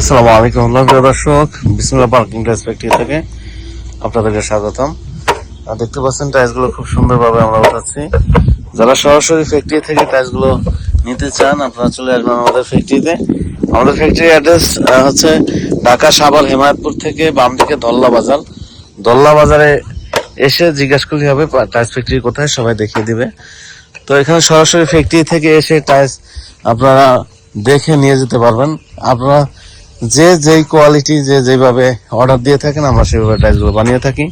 আসসালামু আলাইকুম প্রিয় দর্শক, বিসমুল্লাহ পার্কিং ফ্যাক্টরি থেকে আপনাদেরকে স্বাগতম। দেখতে পাচ্ছেন টাইলসগুলো খুব সুন্দরভাবে আমরা উঠাচ্ছি। যারা সরাসরি ফ্যাক্টরি থেকে টাইলসগুলো নিতে চান, আপনারা চলে আসবেন আমাদের ফ্যাক্টরিতে আমাদের ফ্যাক্টরি অ্যাড্রেস হচ্ছে ঢাকা সাভার হেমায়তপুর থেকে বাম দিকে দল্লা বাজার। দল্লা বাজারে এসে জিজ্ঞাসা করলে হবে টাইলস ফ্যাক্টরি কোথায়, সবাই দেখিয়ে দিবে। তো এখানে সরাসরি ফ্যাক্টরি থেকে এসে টাইলস আপনারা দেখে নিয়ে যেতে পারবেন। আপনারা যে যেই কোয়ালিটি যে যেভাবে অর্ডার দিয়ে থাকেন, আমরা সেভাবে টাইলসগুলো বানিয়ে থাকি।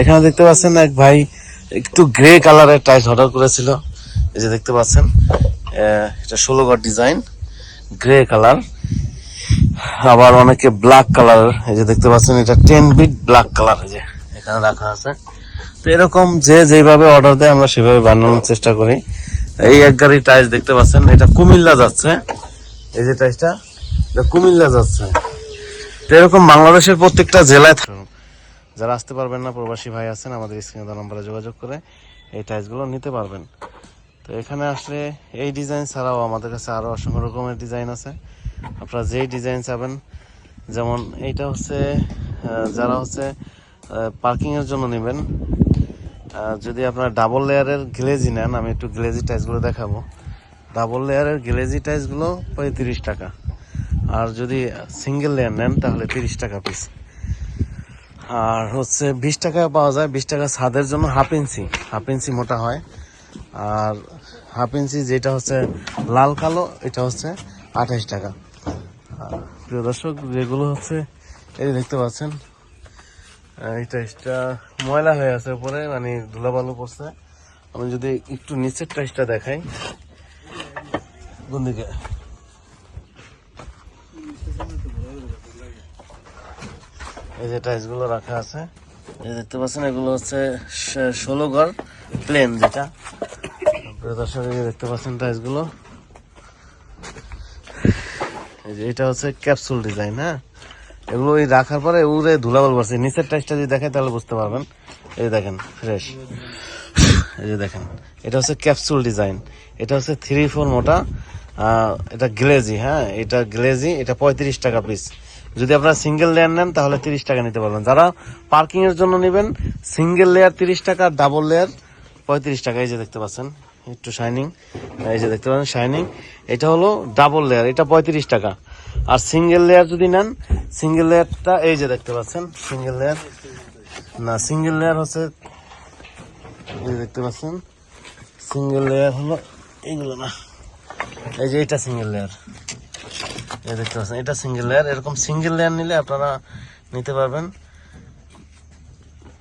এখানে দেখতে পাচ্ছেন এক ভাই একটু গ্রে কালারের টাইলস অর্ডার করেছিল। এই যে দেখতে পাচ্ছেন এটা ষোলো গড় ডিজাইন গ্রে কালার আবার অনেকে ব্ল্যাক কালার এই যে দেখতে পাচ্ছেন, এটা টেন বিট ব্ল্যাক কালার এই যে এখানে রাখা আছে। তো এরকম যে যেভাবে অর্ডার দেয়, আমরা সেভাবে বানানোর চেষ্টা করি। এই এক গাড়ি টাইলস দেখতে পাচ্ছেন, এটা কুমিল্লা যাচ্ছে। এই যে টাইলসটা কুমিল্লা যাচ্ছে। তো এরকম বাংলাদেশের প্রত্যেকটা জেলায় যারা আসতে পারবেন না, প্রবাসী ভাই আছেন, আমাদের স্ক্রিনে দেওয়া নম্বরে যোগাযোগ করে এই টাইলসগুলো নিতে পারবেন। তো এখানে আসলে এই ডিজাইন ছাড়াও আমাদের কাছে আরও অসংখ্য রকমের ডিজাইন আছে। আপনারা যেই ডিজাইন চাবেন, যেমন এইটা হচ্ছে যারা হচ্ছে পার্কিং এর জন্য নেবেন। যদি আপনার ডাবল লেয়ারের গ্লেজি নেন, আমি একটু গ্লেজি টাইলসগুলো দেখাবো। ডাবল লেয়ারের গ্লেজি টাইলসগুলো পঁয়ত্রিশ টাকা। আর যদি সিঙ্গেল লেয়ার নেন, তাহলে তিরিশ টাকা পিস আর হচ্ছে বিশ টাকা পাওয়া যায়, বিশ টাকা ছাদের জন্য হাফ ইঞ্চি হাফ ইঞ্চি মোটা হয়। আর হাফ ইঞ্চি যেটা হচ্ছে লাল কালো, এটা হচ্ছে আঠাশ টাকা। প্রিয় দর্শক, যেগুলো হচ্ছে, এই দেখতে পাচ্ছেন এই টাইসটা ময়লা হয়ে আছে উপরে মানে ধুলাবালু পড়ছে। আমি যদি একটু নিচের টাইসটা দেখাই। কোন এই যে টাইলসগুলো রাখা আছে। এই দেখতে পাচ্ছেন, এগুলো হচ্ছে ষোলো ঘর প্লেন যেটা। দর্শক দেখতে পাচ্ছেন টাইলসগুলো। এটা হচ্ছে ক্যাপসুল ডিজাইন হ্যাঁ? এগুলো ওই রাখার পরে উড়ে ধুলাবাল পড়ছে নিচের টাইসটা যদি দেখেন, তাহলে বুঝতে পারবেন। এই দেখেন ফ্রেশ এই যে দেখেন, এটা হচ্ছে ক্যাপসুল ডিজাইন এটা হচ্ছে থ্রি ফোর মোটা এটা গ্লেজি হ্যাঁ? এটা গ্লেজি এটা পঁয়ত্রিশ টাকা পিস যদি আপনারা সিঙ্গেল লেয়ার নেন, তাহলে তিরিশ টাকা নিতে পারবেন। যারা পার্কিং এর জন্য নেবেন সিঙ্গেল লেয়ার তিরিশ টাকা ডাবল লেয়ার পঁয়ত্রিশ টাকা। এই যে দেখতে পাচ্ছেন, একটু শাইনিং এই যে দেখতে পাচ্ছেন শাইনিং এটা হলো ডাবল লেয়ার এটা পঁয়ত্রিশ টাকা। আর সিঙ্গেল লেয়ার যদি নেন সিঙ্গেল লেয়ারটা এই যে দেখতে পাচ্ছেন সিঙ্গেল লেয়ার না সিঙ্গেল লেয়ার হচ্ছে, এই দেখতে পাচ্ছেন সিঙ্গেল লেয়ার হলো এইগুলো না। এই যে এটা সিঙ্গেল লেয়ার এই দেখতে পাচ্ছেন এটা সিঙ্গেল লেয়ার এরকম সিঙ্গেল লেয়ার নিলে আপনারা নিতে পারবেন।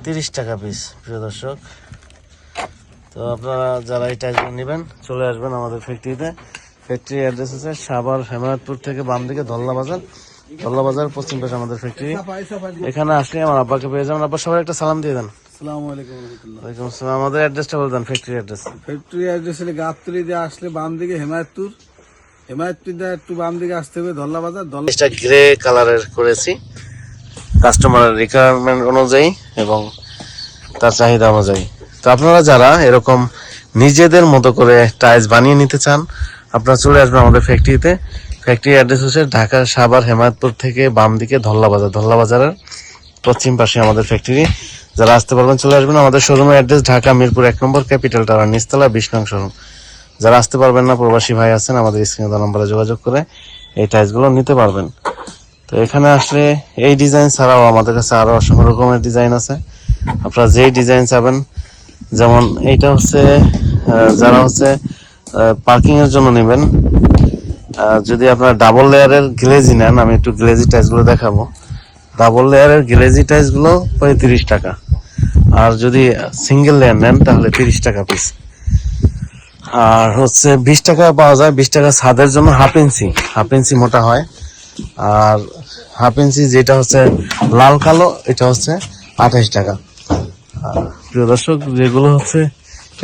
তিরিশ টাকা পিস প্রিয় দর্শক। তো আপনারা যারা এই টাইলসগুলো নেবেন চলে আসবেন আমাদের ফ্যাক্টরিতে ফ্যাক্টরি অ্যাড্রেস আছে সাভার হেমায়তপুর থেকে বাম দিকে ধল্লা বাজার। ধল্লা বাজার পশ্চিম পাশে আমাদের ফ্যাক্টরি এখানে আসলে আমার আব্বাকে পেয়ে যাবেন। আব্বা সবাই একটা সালাম দিয়ে দেন। আমাদের অ্যাড্রেসটা বলে দেন ফ্যাক্টরি অ্যাড্রেস ফ্যাক্টরি অ্যাড্রেস হলে গাবতলি দিয়ে আসলে বাম দিকে হেমায়তপুর। হেমায়তপুর একটু বাম আসতে হবে ধল্লা বাজার গ্রে কালারের করেছি। কাস্টমারের রিকোয়ারমেন্ট অনুযায়ী এবং তার চাহিদা অনুযায়ী। তো আপনারা যারা এরকম নিজেদের মতো করে টাইলস বানিয়ে নিতে চান, আপনারা চলে আসবেন আমাদের ফ্যাক্টরিতে ফ্যাক্টরি অ্যাড্রেস হচ্ছে ঢাকা, সাভার, হেমায়তপুর থেকে বাম দিকে ধল্লা বাজার ধল্লা বাজারের পশ্চিম পাশে আমাদের ফ্যাক্টরি যারা আসতে পারবেন, চলে আসবেন। আমাদের শোরুমের অ্যাড্রেস ঢাকা, মিরপুর এক নম্বর ক্যাপিটাল টাওয়ার নিচতলা, বিশ নং শোরুম যারা আসতে পারবেন না, প্রবাসী ভাই আছেন, আমাদের স্ক্রিনে দেওয়া নম্বরে যোগাযোগ করে এই টাইলসগুলো নিতে পারবেন। তো এখানে আসলে এই ডিজাইন ছাড়াও আমাদের কাছে আরও অসংখ্য রকমের ডিজাইন আছে। আপনারা যেই ডিজাইন চাবেন, যেমন এইটা হচ্ছে যারা হচ্ছে পার্কিং এর জন্য নেবেন যদি আপনার ডাবল লেয়ারের গ্লেজি নেন, আমি একটু গ্লেজি টাইলসগুলো দেখাবো। ডাবল লেয়ারের গ্লেজি টাইলসগুলো পঁয়ত্রিশ টাকা। আর যদি সিঙ্গেল লেয়ার নেন, তাহলে তিরিশ টাকা পিস আর হচ্ছে বিশ টাকা পাওয়া যায়, বিশ টাকা ছাদের জন্য হাফ ইঞ্চি হাফ ইঞ্চি মোটা হয়। আর হাফ ইঞ্চি যেটা হচ্ছে লাল কালো, এটা হচ্ছে আঠাশ টাকা। প্রিয় দর্শক, যেগুলো হচ্ছে,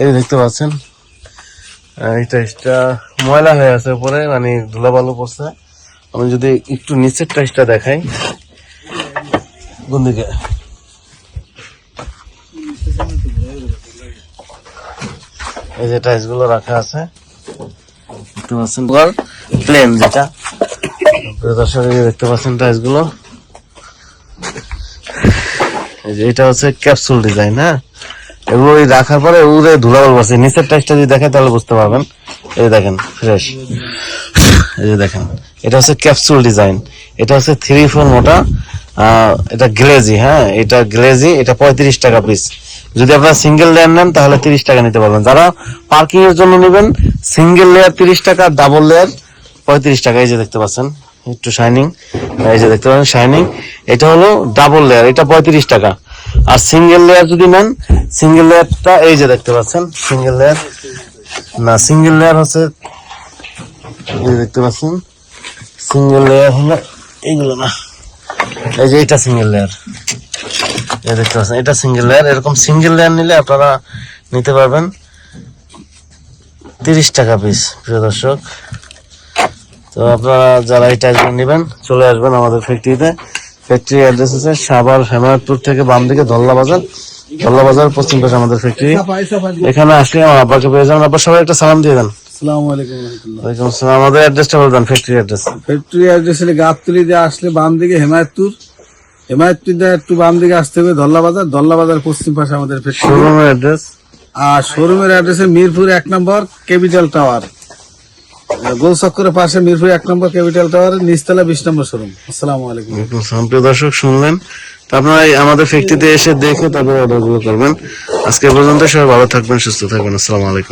এই দেখতে পাচ্ছেন এটা এটা ময়লা হয়ে আছে উপরে মানে ধুলাবালু পড়ছে। আমি যদি একটু নিচের টাইসটা দেখাই কোন দিকে এই যে টাইলসগুলো রাখা আছে। দেখতে পাচ্ছেন প্লেন যেটা। দর্শক দেখতে পাচ্ছেন টাইলসগুলো। এটা হচ্ছে ক্যাপসুল ডিজাইন হ্যাঁ? এগুলো ওই রাখার পরে উড়ে ধুলাবল বসে। নিচের টাইসটা যদি দেখেন তাহলে বুঝতে পারবেন। এই দেখেন ফ্রেশ এই যে দেখেন এটা হচ্ছে ক্যাপসুল ডিজাইন এটা হচ্ছে থ্রি ফোর মোটা এটা গ্লেজি হ্যাঁ? এটা গ্লেজি এটা পঁয়ত্রিশ টাকা পিস যদি আপনারা সিঙ্গেল লেয়ার নেন, তাহলে তিরিশ টাকা নিতে পারবেন। যারা পার্কিং এর জন্য নেবেন সিঙ্গেল লেয়ার তিরিশ টাকা ডাবল লেয়ার পঁয়ত্রিশ টাকা। এই যে দেখতে পাচ্ছেন, একটু শাইনিং এই যে দেখতে পাচ্ছেন শাইনিং এটা হলো ডাবল লেয়ার এটা পঁয়ত্রিশ টাকা। আর সিঙ্গেল লেয়ার যদি নেন সিঙ্গেল লেয়ারটা এই যে দেখতে পাচ্ছেন সিঙ্গেল লেয়ার না সিঙ্গেল লেয়ার হচ্ছে দেখতে পাচ্ছেন সিঙ্গেল লেয়ার হলো, এইগুলো না। এই যে এটা সিঙ্গেল লেয়ার দেখতে পাচ্ছেন এটা সিঙ্গেল লেয়ার এরকম সিঙ্গেল লেয়ার নিলে আপনারা নিতে পারবেন। তিরিশ টাকা পিস প্রিয় দর্শক। তো আপনারা যারা এই টাইপগুলো নেবেন চলে আসবেন আমাদের ফ্যাক্টরিতে ফ্যাক্টরি অ্যাড্রেস আছে সাভার হেমায়তপুর থেকে বাম দিকে ধল্লা বাজার। ধল্লা বাজার পশ্চিম পাশে আমাদের ফ্যাক্টরি এখানে আসলে আমার আব্বাকে পেয়ে যাবেন। আব্বা সবাই একটা সালাম দিয়ে দেন। আমাদের অ্যাড্রেসটা বলে দেন factory address factory address Gabtali দিয়ে আসলে বাম দিকে হেমায়তপুর। হেমায়তপুর দিয়ে একটু বাম দিকে আসতে হবে ধল্লা বাজার ধল্লা বাজার পশ্চিম পাশে আমাদের শোরুমের অ্যাড্রেস আর শোরুমের অ্যাড্রেস মিরপুর এক নম্বর ক্যাপিটাল টাওয়ার গোল চক্করের পাশে মিরপুর এক নম্বর ক্যাপিটাল টাওয়ার নিচতলা বিশ নম্বর শোরুম। আসসালামু আলাইকুম। ওয়ালাইকুম আসসালাম। প্রিয় দর্শক শুনলেন? তো আপনারা আমাদের ফ্যাক্টরিতে এসে দেখে তারপরে অর্ডারগুলো করবেন। আজকে পর্যন্ত সবাই ভালো থাকবেন সুস্থ থাকবেন। আসসালামু আলাইকুম।